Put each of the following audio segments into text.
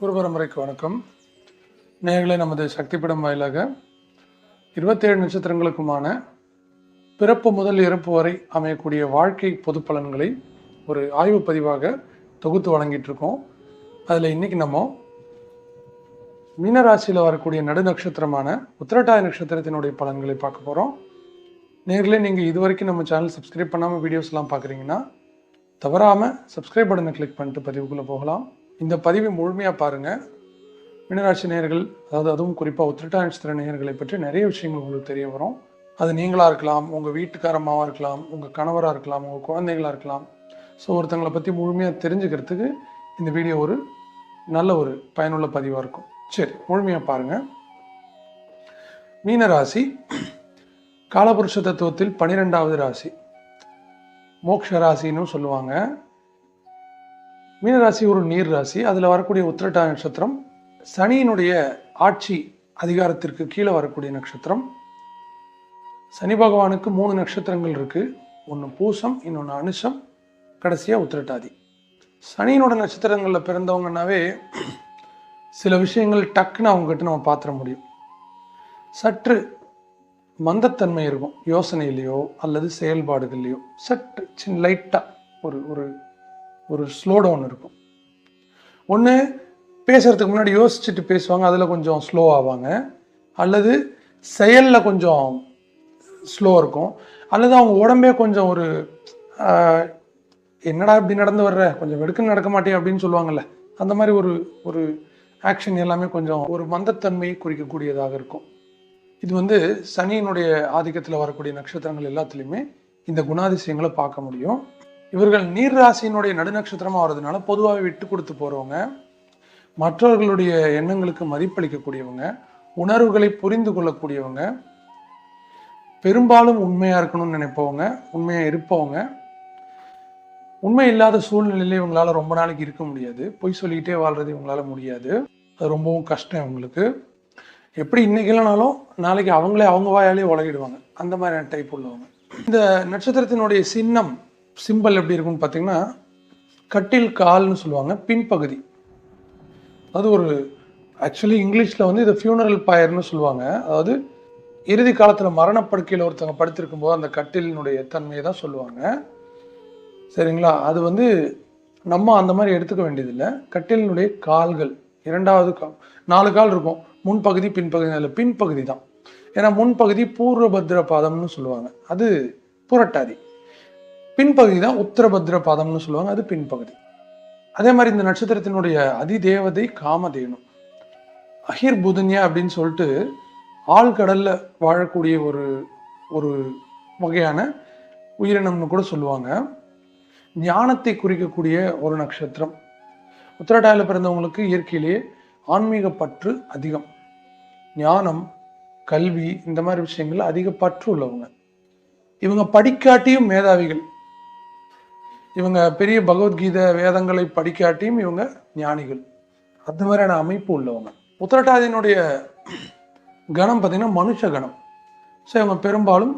குருபரம்பரைக்கு வணக்கம். நேர்களை நமது சக்திப்படம் வாயிலாக இருபத்தேழு நட்சத்திரங்களுக்குமான பிறப்பு முதல் இறப்பு வரை அமையக்கூடிய வாழ்க்கை பொது பலன்களை ஒரு ஆய்வு பதிவாக தொகுத்து வழங்கிட்டு இருக்கோம் அதில் இன்னைக்கு நம்ம மீனராசியில் வரக்கூடிய நடு நட்சத்திரமான உத்திரட்டாய நட்சத்திரத்தினுடைய பலன்களை பார்க்க போகிறோம் நேர்களே நீங்கள் இது வரைக்கும் நம்ம சேனல் சப்ஸ்கிரைப் பண்ணாமல் வீடியோஸ்லாம் பார்க்குறீங்கன்னா தவறாமல் சப்ஸ்கிரைப் பட்டனை கிளிக் பண்ணிட்டு பதிவுக்குள்ளே போகலாம். இந்த பதிவை முழுமையாக பாருங்கள் மீனராசி நேயர்கள் அதாவது அதுவும் குறிப்பாக உத்திரட்டாய நட்சத்திர நேயர்களை பற்றி நிறைய விஷயங்கள் உங்களுக்கு தெரிய வரும். அது நீங்களாக இருக்கலாம் உங்கள் வீட்டுக்காரமாவாக இருக்கலாம் உங்கள் கணவராக இருக்கலாம் உங்கள் குழந்தைகளாக இருக்கலாம். ஸோ ஒருத்தங்களை பற்றி முழுமையாக தெரிஞ்சுக்கிறதுக்கு இந்த வீடியோ ஒரு நல்ல ஒரு பயனுள்ள பதிவாக இருக்கும். சரி முழுமையாக பாருங்கள் மீனராசி காலபுருஷ தத்துவத்தில் பனிரெண்டாவது ராசி. மோக்ஷ ராசின்னு சொல்லுவாங்க. மீனராசி ஒரு நீர் ராசி. அதில் வரக்கூடிய உத்திரட்டா நட்சத்திரம் சனியினுடைய ஆட்சி அதிகாரத்திற்கு கீழே வரக்கூடிய நட்சத்திரம். சனி பகவானுக்கு மூணு நட்சத்திரங்கள் இருக்குது ஒன்று பூசம் இன்னொன்று அனுஷம் கடைசியாக உத்திரட்டாதி. சனியினோட நட்சத்திரங்களில் பிறந்தவங்கனாவே சில விஷயங்கள் டக்குன்னு அவங்ககிட்ட நம்ம பார்த்துட முடியும். சற்று மந்தத்தன்மை இருக்கும். யோசனையிலையோ அல்லது செயல்பாடுகள்லையோ. சற்று சின்ன லைட்டாக ஒரு ஒரு ஒரு ஸ்லோ டவுன் இருக்கும். ஒன்று பேசுகிறதுக்கு முன்னாடி யோசிச்சுட்டு பேசுவாங்க அதில் கொஞ்சம் ஸ்லோ ஆவாங்க. அல்லது செயலில் கொஞ்சம் ஸ்லோ இருக்கும். அல்லது அவங்க உடம்பே கொஞ்சம் ஒரு என்னடா இப்படி நடந்து வர்ற? கொஞ்சம் வெடுக்குன்னு நடக்க மாட்டேன் அப்படின்னு சொல்லுவாங்கல்ல. அந்த மாதிரி ஒரு ஒரு ஆக்ஷன் எல்லாமே கொஞ்சம் ஒரு மந்தத்தன்மையை குறிக்கக்கூடியதாக இருக்கும். இது வந்து சனியினுடைய ஆதிக்கத்தில் வரக்கூடிய நட்சத்திரங்கள் எல்லாத்துலேயுமே இந்த குணாதிசயங்களை பார்க்க முடியும். இவர்கள் நீர் ராசியினுடைய நடுநட்சத்திரமாக வர்றதுனால பொதுவாகவே விட்டு கொடுத்து போகிறவங்க மற்றவர்களுடைய எண்ணங்களுக்கு மதிப்பளிக்கக்கூடியவங்க உணர்வுகளை புரிந்து கொள்ளக்கூடியவங்க பெரும்பாலும் உண்மையாக இருக்கணும்னு நினைப்பவங்க உண்மையாக இருப்பவங்க. உண்மை இல்லாத சூழ்நிலையில இவங்களால ரொம்ப நாளைக்கு இருக்க முடியாது. பொய் சொல்லிக்கிட்டே வாழ்றது இவங்களால முடியாது. அது ரொம்பவும் கஷ்டம் இவங்களுக்கு. எப்படி இன்னைக்கு இல்லைனாலும் நாளைக்கு அவங்களே அவங்க வாயாலே உலகிடுவாங்க அந்த மாதிரியான டைப் உள்ளவங்க. இந்த நட்சத்திரத்தினுடைய சின்னம் சிம்பல் எப்படி இருக்கும்னு பார்த்தீங்கன்னா கட்டில் கால்னு சொல்லுவாங்க பின்பகுதி. அது ஒரு ஆக்சுவலி இங்கிலீஷில் வந்து இதை ஃபியூனரல் பயர்னு சொல்லுவாங்க. அதாவது இறுதி காலத்தில் மரணப்படுக்கையில் ஒருத்தவங்க படுத்திருக்கும் போது அந்த கட்டிலினுடைய தன்மையை தான் சொல்லுவாங்க. சரிங்களா? அது வந்து நம்ம அந்த மாதிரி எடுத்துக்க வேண்டியதில்லை. கட்டிலினுடைய கால்கள் இரண்டாவது கால் நாலு கால் இருக்கும். முன்பகுதி பின்பகுதி அதில் பின்பகுதி தான். ஏன்னா முன்பகுதி பூர்வபத்ர பாதம்னு சொல்லுவாங்க. அது புரட்டாதி. பின்பகுதி தான் உத்தரபத்ர பாதம்னு சொல்லுவாங்க அது பின்பகுதி. அதே மாதிரி இந்த நட்சத்திரத்தினுடைய அதிதேவதை காமதேனு. அஹிர் புதன்யா அப்படின்னு சொல்லிட்டு ஆழ்கடல்ல வாழக்கூடிய ஒரு ஒரு வகையான உயிரினம்னு கூட சொல்லுவாங்க. ஞானத்தை குறிக்கக்கூடிய ஒரு நட்சத்திரம். உத்திரட்டாயில் பிறந்தவங்களுக்கு இயற்கையிலேயே ஆன்மீக பற்று அதிகம். ஞானம் கல்வி இந்த மாதிரி விஷயங்கள் அதிக பற்று உள்ளவங்க. இவங்க படிக்காட்டியும் மேதாவிகள். இவங்க பெரிய பகவத்கீதை வேதங்களை படிக்காட்டியும் இவங்க ஞானிகள். அந்த மாதிரியான அமைப்பு உள்ளவங்க. உத்திரட்டாதியினுடைய கணம் பார்த்தீங்கன்னா மனுஷ கணம். ஸோ இவங்க பெரும்பாலும்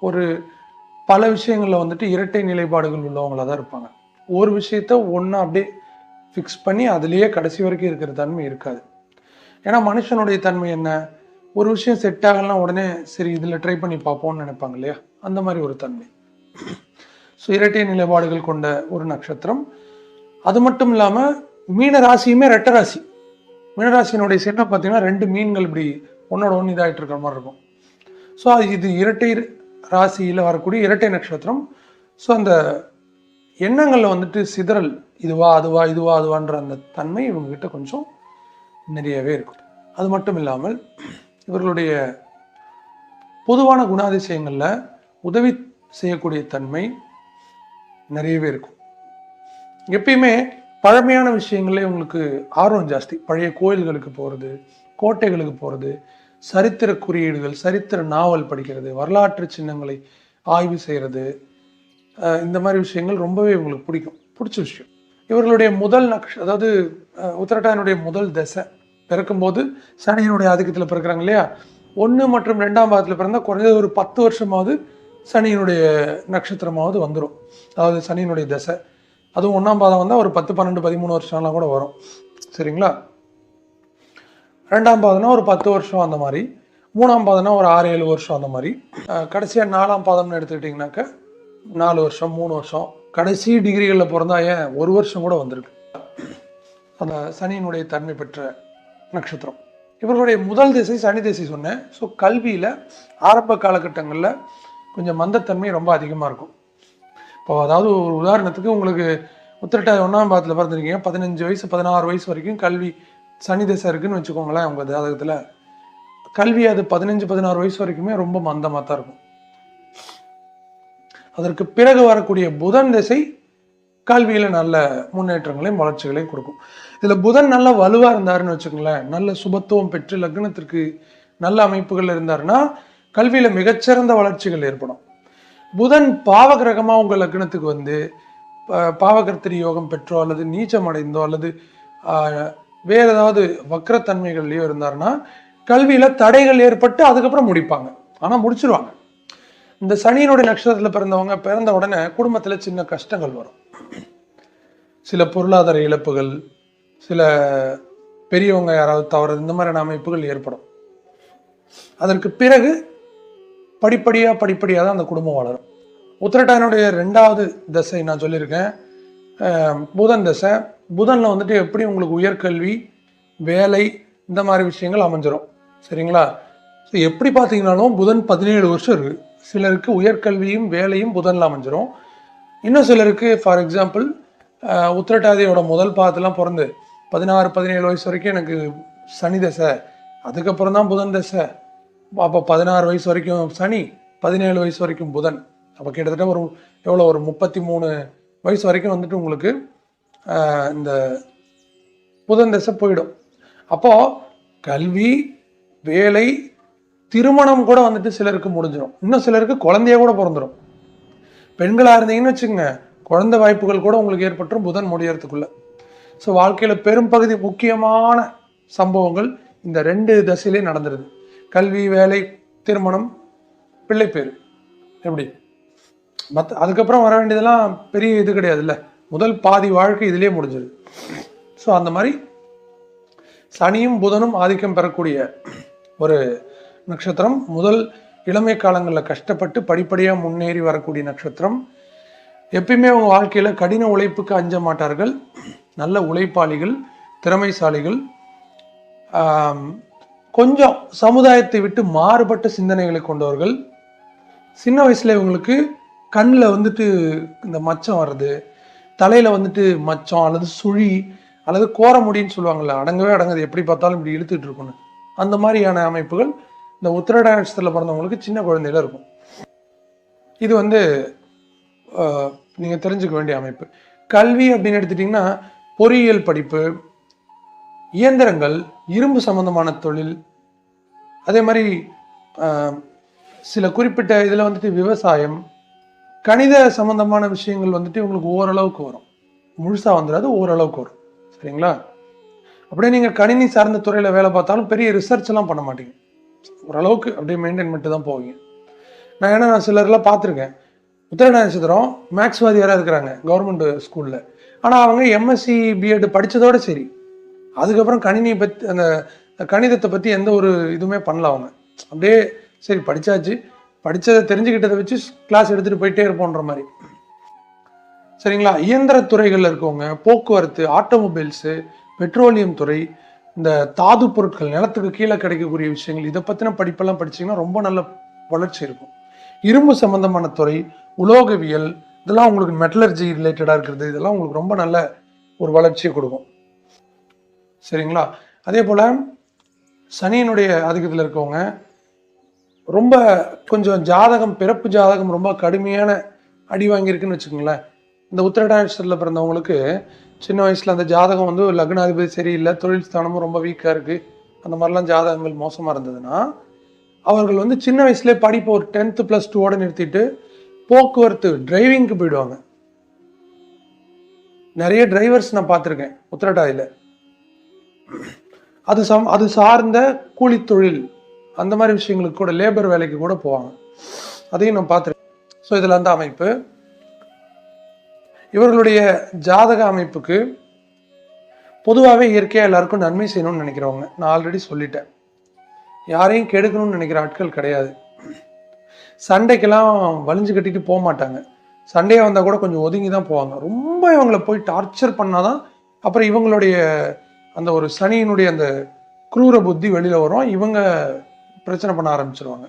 ஒரு பல விஷயங்களில் வந்துட்டு இரட்டை நிலைப்பாடுகள் உள்ளவங்களாக தான் இருப்பாங்க. ஒரு விஷயத்த ஒன்றா அப்படியே ஃபிக்ஸ் பண்ணி அதுலேயே கடைசி வரைக்கும் இருக்கிற தன்மை இருக்காது. ஏன்னா மனுஷனுடைய தன்மை என்ன? ஒரு விஷயம் செட் ஆகலாம் உடனே சரி இதில் ட்ரை பண்ணி பார்ப்போம்னு நினைப்பாங்க இல்லையா? அந்த மாதிரி ஒரு தன்மை. ஸோ இரட்டை நிலைப்பாடுகள் கொண்ட ஒரு நட்சத்திரம். அது மட்டும் இல்லாமல் மீன ராசியுமே ரெட்ட ராசி. மீனராசியினுடைய சின்னம் பார்த்தீங்கன்னா ரெண்டு மீன்கள் இப்படி ஒன்னோட ஒன்று இதாகிட்டு இருக்கிற மாதிரி இருக்கும். ஸோ அது இது இரட்டை ராசியில் வரக்கூடிய இரட்டை நட்சத்திரம். ஸோ அந்த எண்ணங்களில் வந்துட்டு சிதறல் இதுவா அதுவா இதுவா அதுவான்ற அந்த தன்மை இவங்ககிட்ட கொஞ்சம் நிறையவே இருக்கும். அது மட்டும் இல்லாமல் இவர்களுடைய பொதுவான குணாதிசயங்களில் உதவி செய்யக்கூடிய தன்மை நிறையவே இருக்கும். எப்பயுமே பழமையான விஷயங்களே உங்களுக்கு ஆர்வம் ஜாஸ்தி. பழைய கோயில்களுக்கு போகிறது கோட்டைகளுக்கு போகிறது சரித்திர குறியீடுகள் சரித்திர நாவல் படிக்கிறது வரலாற்று சின்னங்களை ஆய்வு செய்கிறது இந்த மாதிரி விஷயங்கள் ரொம்பவே உங்களுக்கு பிடிக்கும். பிடிச்ச விஷயம். இவர்களுடைய முதல் நக்ஷ அதாவது அஹ், உத்திரட்டாயனுடைய முதல் தசை பிறக்கும்போது சனியனுடைய ஆதிக்கத்தில் பிறக்கிறாங்க இல்லையா? ஒன்று மற்றும் ரெண்டாம் பாதத்தில் பிறந்தால் குறைஞ்சது ஒரு பத்து வருஷமாவது சனியினுடைய நட்சத்திரமாவது வந்துடும் அதாவது சனியினுடைய தசை. அதுவும் ஒன்றாம் பாதம் வந்தால் ஒரு பத்து பன்னெண்டு பதிமூணு வருஷம்லாம் கூட வரும். சரிங்களா? ரெண்டாம் பாதம்னா ஒரு பத்து வருஷம் அந்த மாதிரி. மூணாம் பாதம்னா ஒரு ஆறு ஏழு வருஷம் அந்த மாதிரி. கடைசியாக நாலாம் பாதம்னு எடுத்துக்கிட்டிங்கனாக்கா நாலு வருஷம் மூணு வருஷம். கடைசி டிகிரிகளில் பிறந்தா ஏன் ஒரு வருஷம் கூட வந்திருக்கு. அந்த சனியினுடைய தன்மை பெற்ற நட்சத்திரம். இவர்களுடைய முதல் திசை சனி திசை சொன்னேன். ஸோ கல்வியில் ஆரம்ப காலகட்டங்களில் கொஞ்சம் மந்தத்தன்மை ரொம்ப அதிகமாக இருக்கும். இப்போ அதாவது ஒரு உதாரணத்துக்கு உங்களுக்கு உத்திரட்டாதி ஒன்றாம் பாதத்தில் பிறந்திருக்கீங்க. பதினஞ்சு வயசு பதினாறு வயசு வரைக்கும் கல்வி சனி தசை இருக்குன்னு வச்சுக்கோங்களேன் உங்கள் ஜாதகத்தில். கல்வி அது பதினஞ்சு பதினாறு வயசு வரைக்குமே ரொம்ப மந்தமாக தான் இருக்கும். அதற்கு பிறகு வரக்கூடிய புதன் திசை கல்வியில் நல்ல முன்னேற்றங்களையும் வளர்ச்சிகளையும் கொடுக்கும். இதில் புதன் நல்ல வலுவாக இருந்தாருன்னு வச்சுக்கோங்களேன் நல்ல சுபத்துவம் பெற்று லக்னத்திற்கு நல்ல அமைப்புகள் இருந்தாருன்னா கல்வியில் மிகச்சிறந்த வளர்ச்சிகள் ஏற்படும். புதன் பாவகிரகமாக உங்கள் லக்னத்துக்கு வந்து ப- பாவகர்த்திரி யோகம் பெற்றோ அல்லது நீச்சம் அடைந்தோ அல்லது வேறு ஏதாவது வக்கரத்தன்மைகள்லையோ இருந்தாருன்னா கல்வியில் தடைகள் ஏற்பட்டு அதுக்கப்புறம் முடிப்பாங்க. ஆனால் முடிச்சிருவாங்க. இந்த சனியினுடைய நட்சத்திரத்தில் பிறந்தவங்க பிறந்த உடனே குடும்பத்தில் சின்ன கஷ்டங்கள் வரும். சில பொருளாதார இழப்புகள் சில பெரியவங்க யாராவது தவறு இந்த மாதிரியான அமைப்புகள் ஏற்படும். அதற்கு பிறகு படிப்படியாக படிப்படியாக தான் அந்த குடும்பம் வளரும். உத்திரட்டாயனுடைய ரெண்டாவது தசை நான் சொல்லியிருக்கேன். புதன் தசை. புதனில் வந்துட்டு எப்படி உங்களுக்கு உயர்கல்வி வேலை இந்த மாதிரி விஷயங்கள் அமைஞ்சிரும். சரிங்களா? ஸோ எப்படி பார்த்தீங்கனாலும் புதன் பதினேழு வருஷம் இருக்கு. சிலருக்கு உயர்கல்வியும் வேலையும் புதனில் அமைஞ்சிரும். இன்னும் சிலருக்கு ஃபார் எக்ஸாம்பிள் உத்திரட்டாதியோட முதல் பாதத்தெலாம் பிறந்து பதினாறு பதினேழு வயசு வரைக்கும் எனக்கு சனி தசை. அதுக்கப்புறம் தான் புதன் தசை. அப்போ பதினாறு வயசு வரைக்கும் சனி பதினேழு வயசு வரைக்கும் புதன். அப்போ கிட்டத்தட்ட ஒரு எவ்வளோ ஒரு முப்பத்தி மூணு வயசு வரைக்கும் வந்துட்டு உங்களுக்கு இந்த புதன் திசை போயிடும். அப்போது கல்வி வேலை திருமணம் கூட வந்துட்டு சிலருக்கு முடிஞ்சிடும் இன்னும் சிலருக்கு குழந்தைய கூட பிறந்துடும் பெண்களாக இருந்தீங்கன்னு வச்சுக்கோங்க குழந்தை வாய்ப்புகள் கூட உங்களுக்கு ஏற்பட்டுரும் புதன் முடியறதுக்குள்ள. ஸோ வாழ்க்கையில் பெரும்பகுதி முக்கியமான சம்பவங்கள் இந்த ரெண்டு தசையிலே நடந்துருது. கல்வி வேலை திருமணம் பிள்ளைப்பேர் எப்படி? மற்ற அதுக்கப்புறம் வர வேண்டியதெல்லாம் பெரிய இது கிடையாதுல்ல. முதல் பாதி வாழ்க்கை இதிலே முடிஞ்சிருது ஸோ அந்த மாதிரி சனியும் புதனும் ஆதிக்கம் பெறக்கூடிய ஒரு நட்சத்திரம். முதல் இளமை காலங்களில் கஷ்டப்பட்டு படிப்படியாக முன்னேறி வரக்கூடிய நட்சத்திரம். எப்பயுமே அவங்க வாழ்க்கையில் கடின உழைப்புக்கு அஞ்ச மாட்டார்கள். நல்ல உழைப்பாளிகள் திறமைசாலிகள். கொஞ்சம் சமுதாயத்தை விட்டு மாறுபட்ட சிந்தனைகளை கொண்டவர்கள். சின்ன வயசுல இவங்களுக்கு கண்ணில் வந்துட்டு இந்த மச்சம் வர்றது தலையில் வந்துட்டு மச்சம் அல்லது சுழி அல்லது கோர முடின்னு சொல்லுவாங்கள்ல அடங்கவே அடங்காது. எப்படி பார்த்தாலும் இப்படி இழுத்துட்டு இருக்கணும் அந்த மாதிரியான அமைப்புகள் இந்த உத்திரட நட்சத்திரத்தில் பிறந்தவங்களுக்கு சின்ன குழந்தையில இருக்கும். இது வந்து நீங்கள் தெரிஞ்சுக்க வேண்டிய அமைப்பு. கல்வி அப்படின்னு எடுத்துட்டிங்கன்னா பொறியியல் படிப்பு இயந்திரங்கள் இரும்பு சம்பந்தமான தொழில் அதே மாதிரி சில குறிப்பிட்ட இதில் வந்துட்டு விவசாயம் கணித சம்பந்தமான விஷயங்கள் வந்துட்டு உங்களுக்கு ஓரளவுக்கு வரும். முழுசாக வந்துடாது ஓரளவுக்கு வரும். சரிங்களா? அப்படியே நீங்கள் கணினி சார்ந்த துறையில் வேலை பார்த்தாலும் பெரிய ரிசர்ச்லாம் பண்ண மாட்டீங்க. ஓரளவுக்கு அப்படியே மெயின்டைன் பண்ணிட்டு தான் போவீங்க. நான் ஏன்னா நான் சிலர்லாம் பார்த்துருக்கேன். உத்தரநாத நட்சத்திரம் மேக்ஸ் வாதியாராக இருக்கிறாங்க கவர்மெண்ட் ஸ்கூலில் ஆனால் அவங்க எம்எஸ்சி பிஎட் படித்ததோட சரி. அதுக்கப்புறம் கணினியை பற்றி அந்த கணிதத்தை பற்றி எந்த ஒரு இதுவுமே பண்ணல அவங்க. அப்படியே சரி படித்தாச்சு படித்ததை தெரிஞ்சுக்கிட்டதை வச்சு கிளாஸ் எடுத்துகிட்டு போயிட்டே இருப்போன்ற மாதிரி. சரிங்களா? இயந்திர துறைகளில் இருக்கவங்க போக்குவரத்து ஆட்டோமொபைல்ஸு பெட்ரோலியம் துறை இந்த தாது பொருட்கள் நிலத்துக்கு கீழே கிடைக்கக்கூடிய விஷயங்கள் இதை பற்றின படிப்பெல்லாம் படிச்சீங்கன்னா ரொம்ப நல்ல வளர்ச்சி இருக்கும். இரும்பு சம்பந்தமான துறை உலோகவியல் இதெல்லாம் உங்களுக்கு மெட்டலர்ஜி ரிலேட்டடாக இருக்கிறது. இதெல்லாம் உங்களுக்கு ரொம்ப நல்ல ஒரு வளர்ச்சியை கொடுக்கும். சரிங்களா? அதே போல் சனியினுடைய ஆதிக்கத்தில் இருக்கவங்க ரொம்ப கொஞ்சம் ஜாதகம் பிறப்பு ஜாதகம் ரொம்ப கடுமையான அடி வாங்கியிருக்குன்னு வச்சுக்கோங்களேன். இந்த உத்திரடாட்சத்தில் பிறந்தவங்களுக்கு சின்ன வயசில் அந்த ஜாதகம் வந்து லக்னாதிபதி சரியில்லை தொழில் ஸ்தானமும் ரொம்ப வீக்காக இருக்குது அந்த மாதிரிலாம் ஜாதகங்கள் மோசமாக இருந்ததுன்னா அவர்கள் வந்து சின்ன வயசுலேயே படிப்பு ஒரு டென்த்து ப்ளஸ் டூவோடு நிறுத்திட்டு போக்குவரத்து டிரைவிங்க்கு போயிடுவாங்க. நிறைய டிரைவர்ஸ் நான் பார்த்துருக்கேன் உத்திரட்டாதியில் அது சம் அது சார்ந்த கூலி தொழில் அந்த மாதிரி விஷயங்களுக்கு கூட லேபர் வேலைக்கு கூட போவாங்க. அதையும் நான் பார்த்துருக்கேன் ஸோ இதில் அந்த அமைப்பு. இவர்களுடைய ஜாதக அமைப்புக்கு பொதுவாகவே இயற்கையாக எல்லாருக்கும் நன்மை செய்யணும்னு நினைக்கிறவங்க. நான் ஆல்ரெடி சொல்லிட்டேன். யாரையும் கெடுக்கணும்னு நினைக்கிற ஆட்கள் கிடையாது. சண்டைக்கெல்லாம் வலிஞ்சு கட்டிட்டு போக மாட்டாங்க. சண்டையாக வந்தால் கூட கொஞ்சம் ஒதுங்கி தான் போவாங்க. ரொம்ப இவங்களை போய் டார்ச்சர் பண்ணாதான் அப்புறம் இவங்களுடைய அந்த ஒரு சனியினுடைய அந்த குரூர புத்தி வெளியில் வரும். இவங்க பிரச்சனை பண்ண ஆரம்பிச்சிருவாங்க.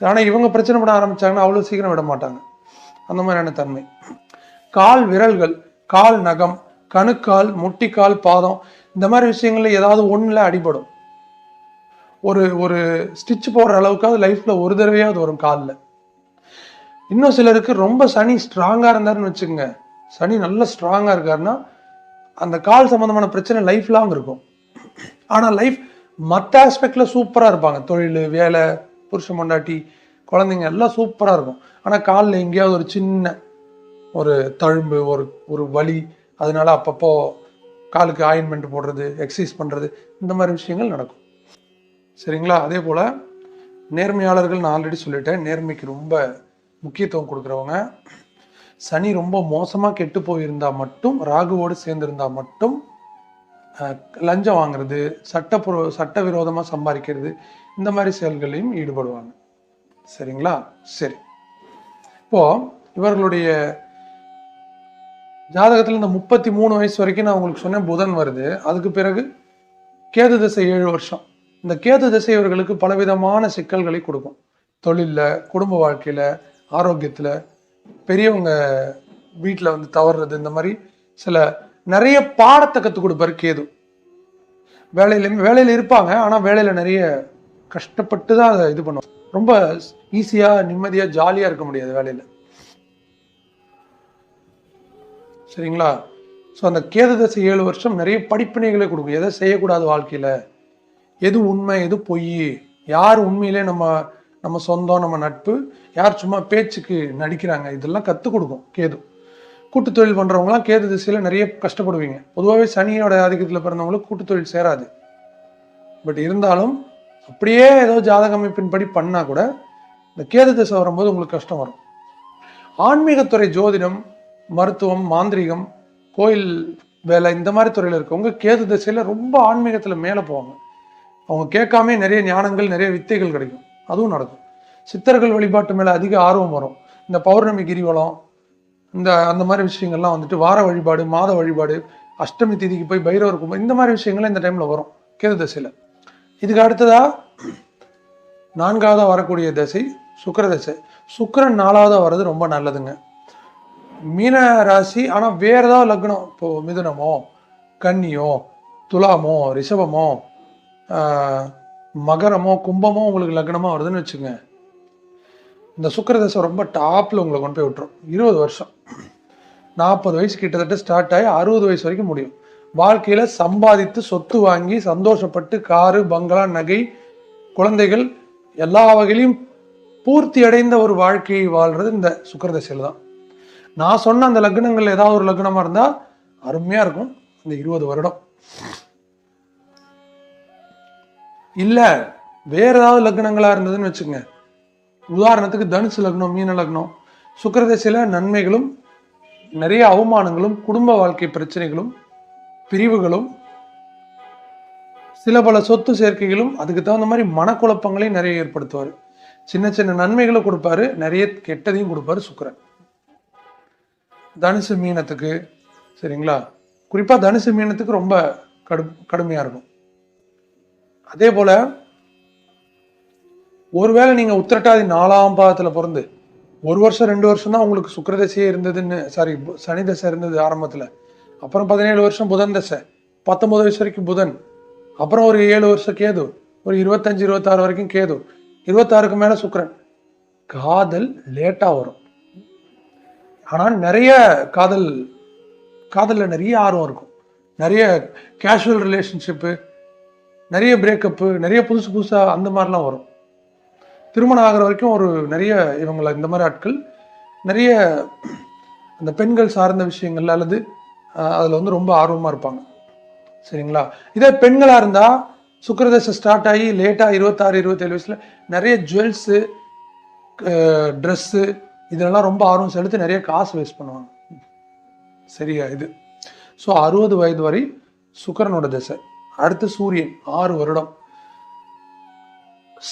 ஆனால் இவங்க பிரச்சனை பண்ண ஆரம்பித்தாங்கன்னா அவ்வளோ சீக்கிரம் விட மாட்டாங்க. அந்த மாதிரியான தன்மை. கால் விரல்கள் கால் நகம் கணுக்கால் முட்டிக்கால் பாதம் இந்த மாதிரி விஷயங்களில் ஏதாவது ஒன்றில் அடிபடும். ஒரு ஒரு ஸ்டிச் போடுற அளவுக்காவது லைஃப்பில் ஒரு தடவையாவது வரும் காலில். இன்னும் சிலருக்கு ரொம்ப சனி ஸ்ட்ராங்காக இருந்தாருன்னு வச்சுக்கோங்க. சனி நல்ல ஸ்ட்ராங்காக இருக்காருன்னா அந்த கால் சம்மந்தமான பிரச்சனை லைஃப் லாங் இருக்கும். ஆனால் லைஃப் மற்ற ஆஸ்பெக்டில் சூப்பராக இருப்பாங்க. தொழில் வேலை புருஷன் பொண்டாட்டி குழந்தைங்க எல்லாம் சூப்பராக இருக்கும். ஆனால் காலில் எங்கேயாவது ஒரு சின்ன ஒரு தழும்பு ஒரு ஒரு வலி அதனால அப்பப்போ காலுக்கு ஆயின்மெண்ட் போடுறது எக்ஸசைஸ் பண்ணுறது இந்த மாதிரி விஷயங்கள் நடக்கும். சரிங்களா? அதே போல் நேர்மையாளர்கள் நான் ஆல்ரெடி சொல்லிட்டேன். நேர்மைக்கு ரொம்ப முக்கியத்துவம் கொடுக்குறவங்க. சனி ரொம்ப மோசமாக கெட்டு போயிருந்தா மட்டும் ராகுவோடு சேர்ந்திருந்தா மட்டும் லஞ்சம் வாங்குறது சட்டப்புற சட்டவிரோதமாக சம்பாதிக்கிறது இந்த மாதிரி செயல்களையும் ஈடுபடுவாங்க. சரிங்களா? சரி. இப்போ இவர்களுடைய ஜாதகத்தில் இந்த முப்பத்தி மூணு வயசு வரைக்கும் நான் உங்களுக்கு சொன்னேன் புதன் வருது. அதுக்கு பிறகு கேது திசை ஏழு வருஷம். இந்த கேது திசை இவர்களுக்கு பலவிதமான சிக்கல்களை கொடுக்கும். தொழிலில் குடும்ப வாழ்க்கையில் ஆரோக்கியத்தில் பெரியவங்க வீட்டில் வந்து தவறுறது இந்த மாதிரி சில நிறைய பாடத்தை கற்றுக் கொடுப்பாரு கேது. வேலையில வேலையில் இருப்பாங்க ஆனால் வேலையில் நிறைய கஷ்டப்பட்டு தான் அதை இது பண்ணுவாங்க. ரொம்ப ஈஸியாக நிம்மதியாக ஜாலியாக இருக்க முடியாது வேலையில். சரிங்களா? ஸோ அந்த கேது தசை ஏழு வருஷம் நிறைய படிப்பினைகளை கொடுக்கும். எதை செய்யக்கூடாது வாழ்க்கையில்? எது உண்மை எது பொய்? யார் உண்மையிலே நம்ம நம்ம சொந்தம் நம்ம நட்பு. யார் சும்மா பேச்சுக்கு நடிக்கிறாங்க இதெல்லாம் கற்றுக் கொடுக்கும் கேது. கூட்டு தொழில் பண்ணுறவங்களாம் கேது திசையில் நிறைய கஷ்டப்படுவீங்க. பொதுவாகவே சனியோட ஆதிக்கத்தில் பிறந்தவங்களுக்கு கூட்டு தொழில் சேராது. பட் இருந்தாலும் அப்படியே ஏதோ ஜாதக அமைப்பின்படி பண்ணால் கூட இந்த கேது திசை வரும்போது உங்களுக்கு கஷ்டம் வரும். ஆன்மீகத்துறை ஜோதிடம் மருத்துவம் மாந்திரீகம் கோயில் வேலை இந்த மாதிரி துறையில் இருக்கவங்க கேது திசையில் ரொம்ப ஆன்மீகத்தில் மேலே போவாங்க. அவங்க கேட்காமே நிறைய ஞானங்கள் நிறைய வித்தைகள் கிடைக்கும். அதுவும் நடக்கும். சித்தர்கள் வழிபாட்டு மேலே அதிக ஆர்வம் வரும். இந்த பௌர்ணமி கிரிவலம் இந்த அந்த மாதிரி விஷயங்கள்லாம் வந்துட்டு வார வழிபாடு மாத வழிபாடு அஷ்டமி திதிக்கு போய் பைரவர் கும்பம் இந்த மாதிரி விஷயங்கள்லாம் இந்த டைமில் வரும். கேது தசையில். இதுக்கு அடுத்ததாக நான்காவதாக வரக்கூடிய தசை சுக்கிர திசை. நாலாவதாக வர்றது ரொம்ப நல்லதுங்க. மீன ராசி ஆனால் வேற ஏதாவது லக்னம் இப்போது மிதுனமோ கன்னியோ துலாமோ ரிஷபமோ மகரமோ கும்பமோ உங்களுக்கு லக்னமாக வருதுன்னு வச்சுங்க இந்த சுக்கரதசை ரொம்ப டாப்பில் உங்களை கொண்டு போய் விட்டுரும். இருபது வருஷம். நாற்பது வயசு கிட்டத்தட்ட ஸ்டார்ட் ஆகி அறுபது வயசு வரைக்கும் முடியும். வாழ்க்கையில் சம்பாதித்து சொத்து வாங்கி சந்தோஷப்பட்டு காரு பங்களா நகை குழந்தைகள் எல்லா வகையிலையும் பூர்த்தி அடைந்த ஒரு வாழ்க்கையை வாழ்றது இந்த சுக்கரதசையில் தான். நான் சொன்ன அந்த லக்னங்கள் ஏதாவது ஒரு லக்னமாக இருந்தால் அருமையாக இருக்கும். இந்த இருபது வருடம். இல்லை வேற ஏதாவது லக்னங்களாக இருந்ததுன்னு வச்சுங்க உதாரணத்துக்கு தனுசு லக்னம் மீன லக்னம். சுக்கரதசையில் நன்மைகளும் நிறைய அவமானங்களும் குடும்ப வாழ்க்கை பிரச்சனைகளும் பிரிவுகளும் சில பல சொத்து சேர்க்கைகளும் அதுக்கு தகுந்த மாதிரி மனக்குழப்பங்களையும் நிறைய ஏற்படுத்துவார். சின்ன சின்ன நன்மைகளை கொடுப்பாரு நிறைய கெட்டதையும் கொடுப்பாரு சுக்கரன். தனுசு மீனத்துக்கு சரிங்களா? குறிப்பாக தனுசு மீனத்துக்கு ரொம்ப கடு கடுமையாக இருக்கும். அதே போல ஒருவேளை நீங்க உத்திரட்டாதி நாலாம் பாதத்துல பிறந்து ஒரு வருஷம் ரெண்டு வருஷம் தான் உங்களுக்கு சுக்கரதசையே இருந்ததுன்னு சாரி சனி தசை இருந்தது ஆரம்பத்துல. அப்புறம் பதினேழு வருஷம் புதன் தசை பத்தொன்பது வயசு வரைக்கும் புதன் அப்புறம் ஒரு ஏழு வருஷம் கேது ஒரு இருபத்தஞ்சு இருபத்தாறு வரைக்கும் கேது இருபத்தாறுக்கு மேல சுக்கரன். காதல் லேட்டா வரும். ஆனால் நிறைய காதல் காதலில் நிறைய ஆர்வம் இருக்கும். நிறைய கேஷுவல் ரிலேஷன்ஷிப்பு நிறைய பிரேக்கப்பு நிறைய புதுசு புதுசாக அந்த மாதிரிலாம் வரும். திருமணம் ஆகிற வரைக்கும் ஒரு நிறைய இவங்கள இந்த மாதிரி ஆட்கள் நிறைய அந்த பெண்கள் சார்ந்த விஷயங்கள் அல்லது அதில் வந்து ரொம்ப ஆர்வமாக இருப்பாங்க. சரிங்களா? இதே பெண்களாக இருந்தால் சுக்கரதசை ஸ்டார்ட் ஆகி லேட்டாக இருபத்தாறு இருபத்தேழு வயசில் நிறைய ஜுவல்ஸு ட்ரெஸ்ஸு இதெல்லாம் ரொம்ப ஆர்வம் செலுத்தி நிறைய காசு வேஸ்ட் பண்ணுவாங்க. சரியா இது? ஸோ அறுபது வயது வரை சுக்கரனோட திசை. அடுத்து சூரியன் ஆறு வருடம்.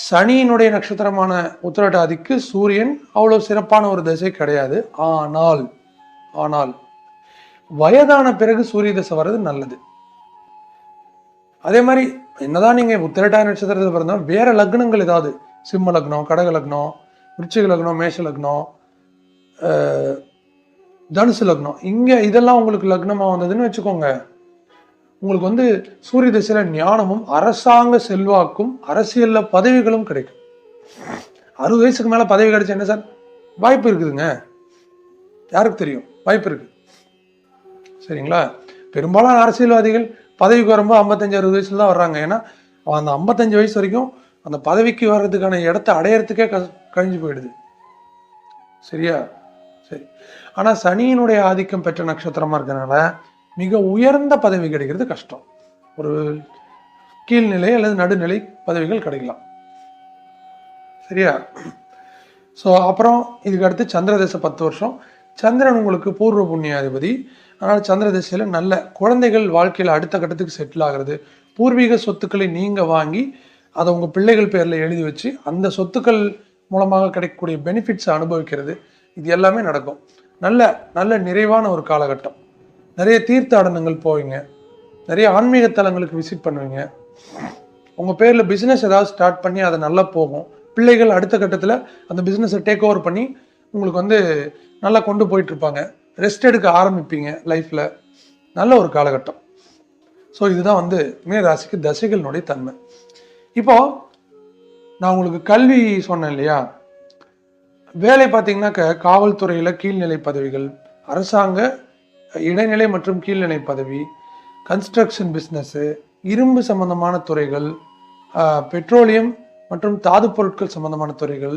சனியினுடைய நட்சத்திரமான உத்திரட்டாதிக்கு சூரியன் அவ்வளவு சிறப்பான ஒரு திசை கிடையாது. ஆனால் ஆனால் வயதான பிறகு சூரிய தசை வர்றது நல்லது. அதே மாதிரி என்னதான் நீங்க உத்திரட்டாதி நட்சத்திரத்தில் பிறந்தா வேற லக்னங்கள் ஏதாவது சிம்ம லக்னம் கடக லக்னம் விருச்சிக லக்னம் மேஷ லக்னம் தனுசு லக்னம் இங்க இதெல்லாம் உங்களுக்கு லக்னமா வந்ததுன்னு வச்சுக்கோங்க. உங்களுக்கு வந்து சூரிய திசையில் ஞானமும் அரசாங்க செல்வாக்கும் அரசியலில் பதவிகளும் கிடைக்கும். அறுபது வயசுக்கு மேலே பதவி கிடைச்சா என்ன சார்? வாய்ப்பு இருக்குதுங்க. யாருக்கு தெரியும்? வாய்ப்பு இருக்கு. சரிங்களா? பெரும்பாலான அரசியல்வாதிகள் பதவிக்கு வரும்போது ஐம்பத்தஞ்சு அறுபது வயசுல தான் வர்றாங்க. ஏன்னா அவன் அந்த ஐம்பத்தஞ்சு வயசு வரைக்கும் அந்த பதவிக்கு வர்றதுக்கான இடத்த அடையிறதுக்கே க கழிஞ்சு போயிடுது. சரியா? சரி. ஆனால் சனியினுடைய ஆதிக்கம் பெற்ற நட்சத்திரமா இருக்கிறனால மிக உயர்ந்த பதவி கிடைக்கிறது கஷ்டம். ஒரு கீழ்நிலை அல்லது நடுநிலை பதவிகள் கிடைக்கலாம். சரியா? ஸோ அப்புறம் இதுக்கு அடுத்து சந்திர தசை பத்து வருஷம். சந்திரன் உங்களுக்கு பூர்வ புண்ணியாதிபதி. ஆனால் சந்திரதசையில் நல்ல குழந்தைகள் வாழ்க்கையில் அடுத்த கட்டத்துக்கு செட்டில் ஆகிறது. பூர்வீக சொத்துக்களை நீங்கள் வாங்கி அதை உங்கள் பிள்ளைகள் பேரில் எழுதி வச்சு அந்த சொத்துக்கள் மூலமாக கிடைக்கக்கூடிய பெனிஃபிட்ஸை அனுபவிக்கிறது. இது எல்லாமே நடக்கும். நல்ல நல்ல நிறைவான ஒரு காலகட்டம். நிறைய தீர்த்தாடனங்கள் போவீங்க. நிறைய ஆன்மீக தலங்களுக்கு விசிட் பண்ணுவீங்க. உங்கள் பேரில் பிஸ்னஸ் ஏதாவது ஸ்டார்ட் பண்ணி அது நல்லா போகும். பிள்ளைகள் அடுத்த கட்டத்தில் அந்த பிஸ்னஸை டேக் ஓவர் பண்ணி உங்களுக்கு வந்து நல்லா கொண்டு போயிட்டுருப்பாங்க ரெஸ்ட் எடுக்க ஆரம்பிப்பீங்க லைஃப்பில் நல்ல ஒரு காலகட்டம். ஸோ இதுதான் வந்து மீன தசைகளினுடைய தன்மை. இப்போது நான் உங்களுக்கு கல்வி சொன்னேன் இல்லையா? வேலை பார்த்தீங்கன்னாக்க காவல்துறையில் கீழ்நிலை பதவிகள் அரசாங்க இடைநிலை மற்றும் கீழ்நிலை பதவி கன்ஸ்ட்ரக்ஷன் பிஸ்னஸ்ஸு இரும்பு சம்பந்தமான துறைகள் பெட்ரோலியம் மற்றும் தாது பொருட்கள் சம்பந்தமான துறைகள்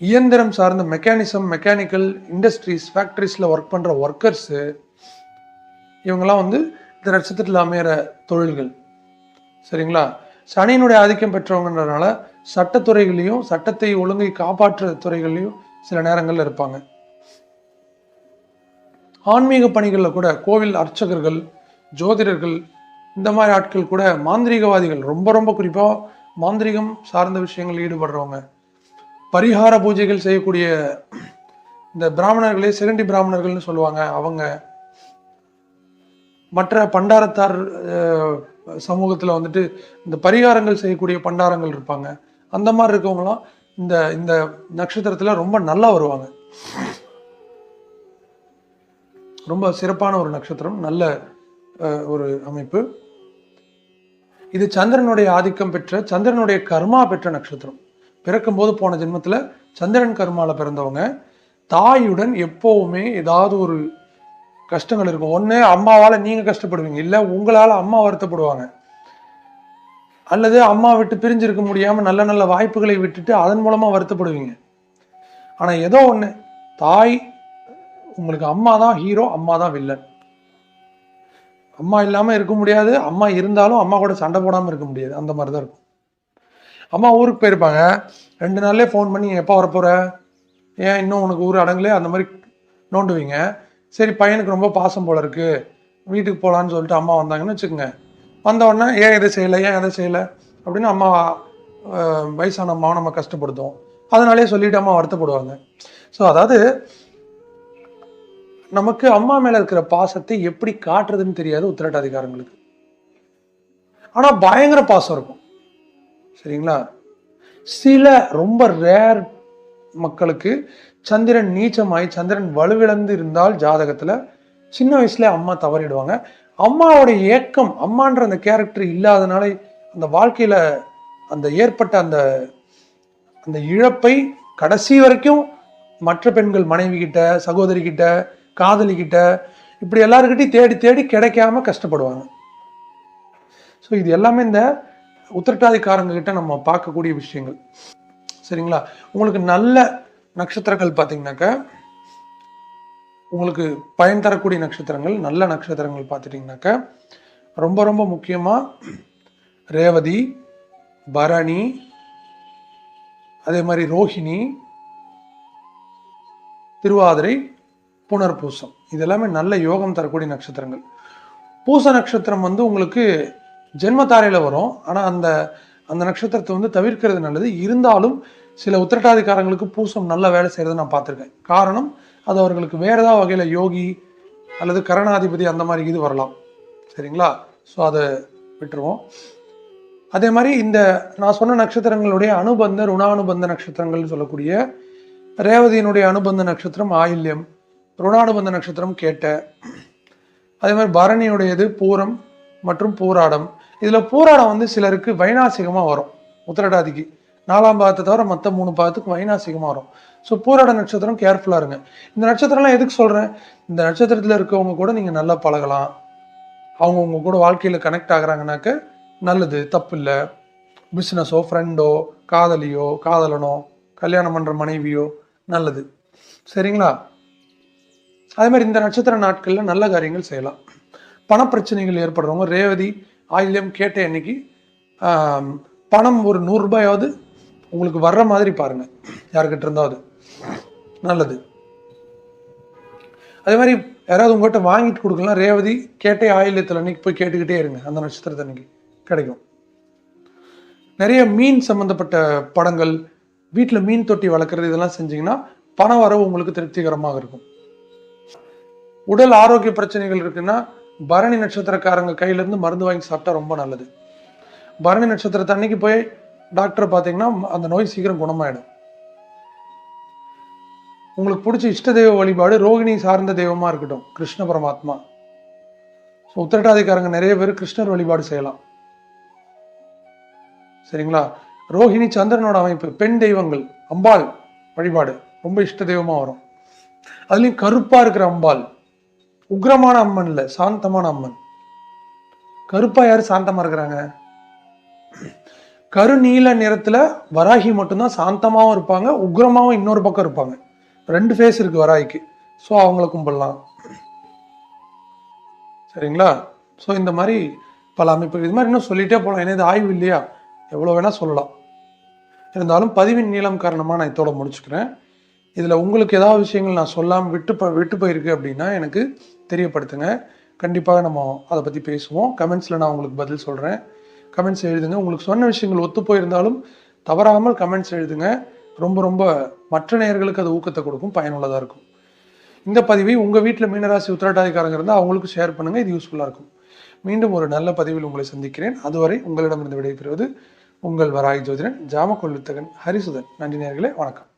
இயந்திரம் சார்ந்த மெக்கானிசம் மெக்கானிக்கல் இண்டஸ்ட்ரீஸ் ஃபேக்ட்ரிஸில் ஒர்க் பண்ணுற ஒர்க்கர்ஸு இவங்கெல்லாம் வந்து இந்த நட்சத்திரத்தில் அமையிற தொழில்கள். சரிங்களா? சனியினுடைய ஆதிக்கம் பெற்றவங்கன்றனால சட்டத்துறைகளையும் சட்டத்தை ஒழுங்கை காப்பாற்றுற துறைகள்லையும் சில நேரங்களில் இருப்பாங்க. ஆன்மீக பணிகளில் கூட கோவில் அர்ச்சகர்கள் ஜோதிடர்கள் இந்த மாதிரி ஆட்கள் கூட மாந்திரீகவாதிகள் ரொம்ப ரொம்ப குறிப்பாக மாந்திரிகம் சார்ந்த விஷயங்கள் ஈடுபடுறவங்க. பரிகார பூஜைகள் செய்யக்கூடிய இந்த பிராமணர்களே சிரண்டி பிராமணர்கள்னு சொல்லுவாங்க அவங்க. மற்ற பண்டாரத்தார் சமூகத்தில் வந்துட்டு இந்த பரிகாரங்கள் செய்யக்கூடிய பண்டாரங்கள் இருப்பாங்க. அந்த மாதிரி இருக்கவங்களாம் இந்த இந்த நட்சத்திரத்தில் ரொம்ப நல்லா வருவாங்க. ரொம்ப சிறப்பான ஒரு நட்சத்திரம் நல்ல ஒரு அமைப்பு. இது சந்திரனுடைய ஆதிக்கம் பெற்ற சந்திரனுடைய கர்மா பெற்ற நட்சத்திரம். பிறக்கும்போது போன ஜென்மத்தில் சந்திரன் கர்மாவில் பிறந்தவங்க. தாயுடன் எப்போவுமே ஏதாவது ஒரு கஷ்டங்கள் இருக்கும். ஒன்று அம்மாவால் நீங்கள் கஷ்டப்படுவீங்க. இல்லை உங்களால் அம்மா வருத்தப்படுவாங்க. அல்லது அம்மா விட்டு பிரிஞ்சிருக்க முடியாமல் நல்ல நல்ல வாய்ப்புகளை விட்டுட்டு அதன் மூலமாக வருத்தப்படுவீங்க. ஆனால் ஏதோ ஒன்று தாய் உங்களுக்கு அம்மா தான் ஹீரோ அம்மா தான் வில்லன் அம்மா இல்லாமல் இருக்க முடியாது. அம்மா இருந்தாலும் அம்மா கூட சண்டை போடாமல் இருக்க முடியாது. அந்த மாதிரி தான் இருக்கும். அம்மா ஊருக்கு போயிருப்பாங்க. ரெண்டு நாள்லேயே ஃபோன் பண்ணி எப்போ வரப்போற? ஏன் இன்னும் உனக்கு ஊர் அடங்கலே? அந்த மாதிரி நோண்டுவீங்க. சரி பையனுக்கு ரொம்ப பாசம் போல இருக்கு. வீட்டுக்கு போகலான்னு சொல்லிட்டு அம்மா வந்தாங்கன்னு வச்சுக்கோங்க. வந்த உடனே ஏன் இதை செய்யலை? ஏன் எதை செய்யலை? அப்படின்னு அம்மா வயசான அம்மாவை நம்ம கஷ்டப்படுத்தும் அதனாலே சொல்லிட்டு அம்மா வருத்தப்படுவாங்க. ஸோ அதாவது நமக்கு அம்மா மேல இருக்கிற பாசத்தை எப்படி காட்டுறதுன்னு தெரியாது உத்திரட்டாதிகாரங்களுக்கு. ஆனா பயங்கர பாசம் இருக்கும். சரிங்களா? சில ரொம்ப ரேர் மக்களுக்கு சந்திரன் நீச்சமாய் சந்திரன் வலுவிழந்து இருந்தால் ஜாதகத்துல சின்ன வயசுல அம்மா தவறிடுவாங்க. அம்மாவோட ஏக்கம் அம்மான்ற அந்த கேரக்டர் இல்லாதனால அந்த வாழ்க்கையில அந்த ஏற்பட்ட அந்த அந்த இழப்பை கடைசி வரைக்கும் மற்ற பெண்கள் மனைவி கிட்ட சகோதரி கிட்ட காதலிக்கிட்ட இப்படி எல்லாருக்கிட்டையும் தேடி தேடி கிடைக்காம கஷ்டப்படுவாங்க. ஸோ இது எல்லாமே இந்த உத்திரட்டாதிக்காரங்க கிட்ட நம்ம பார்க்கக்கூடிய விஷயங்கள். சரிங்களா? உங்களுக்கு நல்ல நட்சத்திரங்கள் பார்த்தீங்கன்னாக்க உங்களுக்கு பயன் தரக்கூடிய நட்சத்திரங்கள் நல்ல நட்சத்திரங்கள் பார்த்துட்டிங்கனாக்க ரொம்ப ரொம்ப முக்கியமாக ரேவதி பரணி அதே மாதிரி ரோஹிணி திருவாதிரை புனர்பூசம். இது எல்லாமே நல்ல யோகம் தரக்கூடிய நட்சத்திரங்கள். பூச நட்சத்திரம் வந்து உங்களுக்கு ஜென்மத்தாரையில் வரும். ஆனால் அந்த அந்த நட்சத்திரத்தை வந்து தவிர்க்கிறது நல்லது. இருந்தாலும் சில உத்திரட்டாதிக்காரங்களுக்கு பூசம் நல்ல வேலை செய்கிறத நான் பார்த்துருக்கேன். காரணம் அது அவர்களுக்கு வேற ஏதாவது வகையில் யோகி அல்லது கரணாதிபதி அந்த மாதிரி இது வரலாம். சரிங்களா? ஸோ அதை விட்டுருவோம். அதே மாதிரி இந்த நான் சொன்ன நட்சத்திரங்களுடைய அனுபந்த ருணானுபந்த நட்சத்திரங்கள்னு சொல்லக்கூடிய ரேவதியினுடைய அனுபந்த நட்சத்திரம் ஆயில்யம். ருணானுபந்த நட்சத்திரம் கேட்ட அதே மாதிரி பரணியுடையது பூரம் மற்றும் பூராடம். இதில் பூராடம் வந்து சிலருக்கு வைநாசிகமாக வரும் உத்திரட்டாதிக்கு. நாலாம் பாகத்தை தவிர மற்ற மூணு பாகத்துக்கு வைநாசிகமாக வரும். ஸோ பூராட நட்சத்திரம் கேர்ஃபுல்லாக இருங்க. இந்த நட்சத்திரம்லாம் எதுக்கு சொல்கிறேன் இந்த நட்சத்திரத்தில் இருக்கவங்க கூட நீங்கள் நல்லா பழகலாம். அவங்க உங்க கூட வாழ்க்கையில் கனெக்ட் ஆகுறாங்கனாக்க நல்லது தப்பு இல்லை. பிஸ்னஸோ ஃப்ரெண்டோ காதலியோ காதலனோ கல்யாணம் பண்ணுற மனைவியோ நல்லது. சரிங்களா? அதே மாதிரி இந்த நட்சத்திர நாட்களில் நல்ல காரியங்கள் செய்யலாம். பணப்பிரச்சனைகள் ஏற்படுறவங்க ரேவதி ஆயில்யம் கேட்ட அன்னைக்கு பணம் ஒரு நூறுரூபாயாவது உங்களுக்கு வர்ற மாதிரி பாருங்கள் யாருக்கிட்ட இருந்தாவது. நல்லது. அதே மாதிரி யாராவது உங்கள்கிட்ட வாங்கிட்டு கொடுக்கலாம். ரேவதி கேட்டே ஆயில்யத்தில் அன்னைக்கு போய் கேட்டுக்கிட்டே இருங்க. அந்த நட்சத்திரத்தை அன்னைக்கு கிடைக்கும். நிறைய மீன் சம்மந்தப்பட்ட படங்கள் வீட்டில் மீன் தொட்டி வளர்க்குறது இதெல்லாம் செஞ்சிங்கன்னா பண வரவு உங்களுக்கு திருப்திகரமாக இருக்கும். உடல் ஆரோக்கிய பிரச்சனைகள் இருக்குன்னா பரணி நட்சத்திரக்காரங்க கையிலேருந்து மருந்து வாங்கி சாப்பிட்டா ரொம்ப நல்லது. பரணி நட்சத்திரத்தை அன்னைக்கு போய் டாக்டரை பார்த்தீங்கன்னா அந்த நோய் சீக்கிரம் குணமாயிடும். உங்களுக்கு பிடிச்ச இஷ்ட தெய்வ வழிபாடு ரோகிணி சார்ந்த தெய்வமாக இருக்கட்டும் கிருஷ்ண பரமாத்மா. ஸோ உத்திரட்டாதிக்காரங்க நிறைய பேர் கிருஷ்ணர் வழிபாடு செய்யலாம். சரிங்களா? ரோஹிணி சந்திரனோட அமைப்பு பெண் தெய்வங்கள் அம்பாள் வழிபாடு ரொம்ப இஷ்ட தெய்வமாக வரும். அதுலேயும் கருப்பாக இருக்கிற அம்பாள். உக்ரமான அம்மன் இல்லை சாந்தமான அம்மன். கருப்பா யார் சாந்தமாக இருக்கிறாங்க? கருநீல நிறத்தில் வராகி மட்டும்தான் சாந்தமாகவும் இருப்பாங்க உக்ரமாகவும் இன்னொரு பக்கம் இருப்பாங்க. ரெண்டு ஃபேஸ் இருக்கு வராகிக்கு. ஸோ அவங்கள கும்பிடலாம். சரிங்களா? ஸோ இந்த மாதிரி பல அமைப்பு இது மாதிரி இன்னும் சொல்லிட்டே போகலாம் ஏன்னா இது ஆய்வு இல்லையா? எவ்வளோ வேணால் சொல்லலாம். இருந்தாலும் பதிவின் நீளம் காரணமாக நான் இதோட முடிச்சுக்கிறேன். இதில் உங்களுக்கு ஏதாவது விஷயங்கள் நான் சொல்லாமல் விட்டு ப விட்டு போயிருக்கு அப்படின்னா எனக்கு தெரியப்படுத்துங்க. கண்டிப்பாக நம்ம அதை பற்றி பேசுவோம். கமெண்ட்ஸில் நான் உங்களுக்கு பதில் சொல்கிறேன் கமெண்ட்ஸ் எழுதுங்க. உங்களுக்கு சொன்ன விஷயங்கள் ஒத்து போயிருந்தாலும் தவறாமல் கமெண்ட்ஸ் எழுதுங்க. ரொம்ப ரொம்ப மற்ற நேயர்களுக்கு அது ஊக்கத்தை கொடுக்கும். பயனுள்ளதாக இருக்கும். இந்த பதிவை உங்கள் வீட்டில் மீனராசி உத்திரட்டாதிக்காரங்க இருந்தால் அவங்களுக்கு ஷேர் பண்ணுங்கள் இது யூஸ்ஃபுல்லாக இருக்கும். மீண்டும் ஒரு நல்ல பதிவில் உங்களை சந்திக்கிறேன். அதுவரை உங்களிடமிருந்து விடைபெறுவது உங்கள் வராய் ஜோதிடன் ஜாமக்கொள்ளுத்தகன் ஹரிசுதன். நன்றி நேர்களே வணக்கம்.